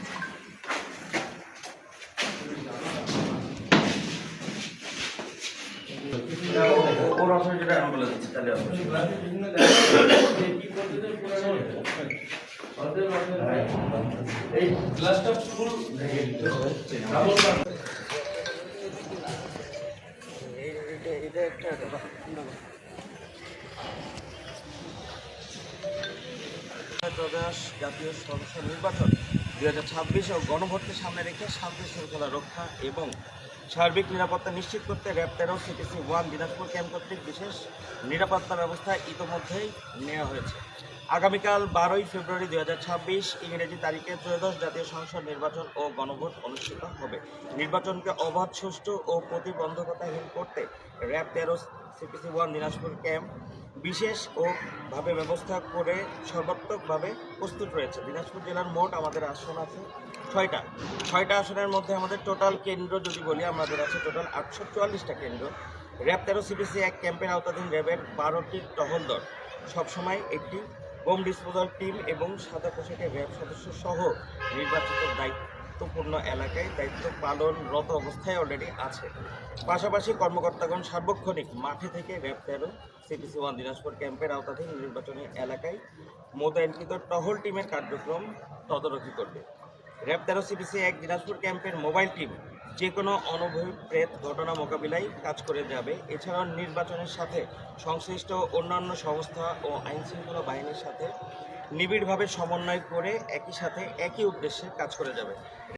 Please ওর অথরিটিটা আমি বলে দিচ্ছি তাহলে এই গ্লাসটা ফুল ত্রয়োদশ জাতীয় সংসদ নির্বাচন। দুই হাজার ছাব্বিশ ও গণভোটকে সামনে রেখে শান্তি শৃঙ্খলা রক্ষা এবং সার্বিক নিরাপত্তা নিশ্চিত করতে র্যাব তেরো, সিটিসি ওয়ান, দিনাজপুর ক্যাম্প কর্তৃক বিশেষ নিরাপত্তা ব্যবস্থা ইতোমধ্যেই নেওয়া হয়েছে। আগামীকাল বারোই ফেব্রুয়ারি দুই হাজার ছাব্বিশ ইংরেজি তারিখে ত্রয়োদশ জাতীয় সংসদ নির্বাচন ও গণভোট অনুষ্ঠিত হবে। নির্বাচনকে অবাধ, সুষ্ঠু ও প্রতিবন্ধকতাহীন করতে র্যাব তেরো সিপিসি ওয়ান, দিনাজপুর ক্যাম্প বিশেষ ও ভাবে ব্যবস্থা করে সর্বাত্মকভাবে প্রস্তুত রয়েছে। দিনাজপুর জেলার মোট আমাদের আসন আছে ছয়টা। ছয়টা আসনের মধ্যে আমাদের টোটাল কেন্দ্র যদি বলি, আমাদের আছে টোটাল আটশো চুয়াল্লিশটা কেন্দ্র। র্যাব তেরো সিপিসি এক ক্যাম্পের আওতাধীন র্যাবের বারোটি টহল দল সবসময় একটি বোম ডিসপোজাল টিম এবং সাদা পোশাকের র্যাব সদস্য সহ নির্বাচিত দায়িত্বপূর্ণ এলাকায় দায়িত্ব পালনরত অবস্থায় অলরেডি আছে। পাশাপাশি কর্মকর্তাগণ সার্বক্ষণিক মাঠে থেকে র্যাব তেরো সিপিসি ওয়ান দিনাজপুর ক্যাম্পের আওতাধীন নির্বাচনী এলাকায় মোতায়েনকৃত টহল টিমের কার্যক্রম তদারকি করবে। র্যাব তেরো সিপিসি এক দিনাজপুর ক্যাম্পের মোবাইল টিম যে কোনো অনভিপ্রেত ঘটনা মোকাবিলায় কাজ করে যাবে। এছাড়াও নির্বাচনের সাথে সংশ্লিষ্ট অন্যান্য সংস্থা ও আইন শৃঙ্খলা বাহিনীর সাথে নিবিড়ভাবে সমন্বয় করে একই সাথে একই উদ্দেশ্যে কাজ করে যাবে।